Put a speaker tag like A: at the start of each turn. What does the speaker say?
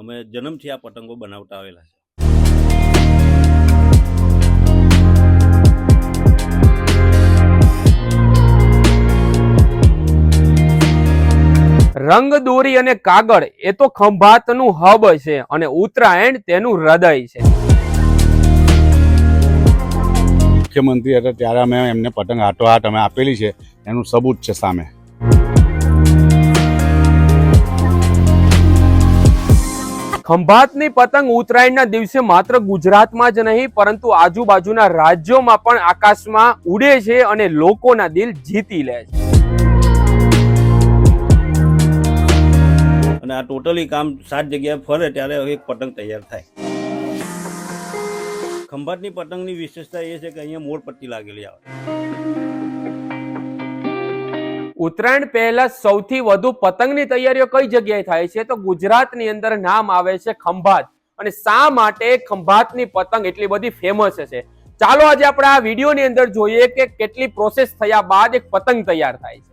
A: અમે જન્મથી આ પતંગો બનાવતા આવેલા છે.
B: રંગ દોરી અને કાગળ એ તો ખંભાતનું હબ છે અને ઉત્તરાયણ તેનું હૃદય છે.
C: મુખ્યમંત્રી હતા ત્યારે અમે એમને પતંગ હાટોહાટ અમે આપેલી છે એનું સબૂત છે સામે.
B: ખંભાતની પતંગ ઉત્તરાયણના દિવસે માત્ર ગુજરાતમાં જ નહીં, પરંતુ આજુબાજુના રાજ્યોમાં પણ આકાશમાં ઉડે છે અને લોકોના દિલ જીતી લે છે.
A: અને આ ટોટલી કામ સાત જગ્યાએ ફરે ત્યારે એક પતંગ તૈયાર થાય. ખંભાતની પતંગની વિશેષતા એ છે કે અહીંયા મોર પટ્ટી લાગેલી આવે.
B: ઉત્તરાયણ પહેલા સૌથી વધુ પતંગની તૈયારીઓ કઈ જગ્યાએ થાય છે? તો ગુજરાતની અંદર નામ આવે છે ખંભાત. અને શા માટે ખંભાતની પતંગ એટલી બધી ફેમસ છે? ચાલો આજે આપણે આ વિડીયોની અંદર જોઈએ કે કેટલી પ્રોસેસ થયા બાદ એક પતંગ તૈયાર થાય છે.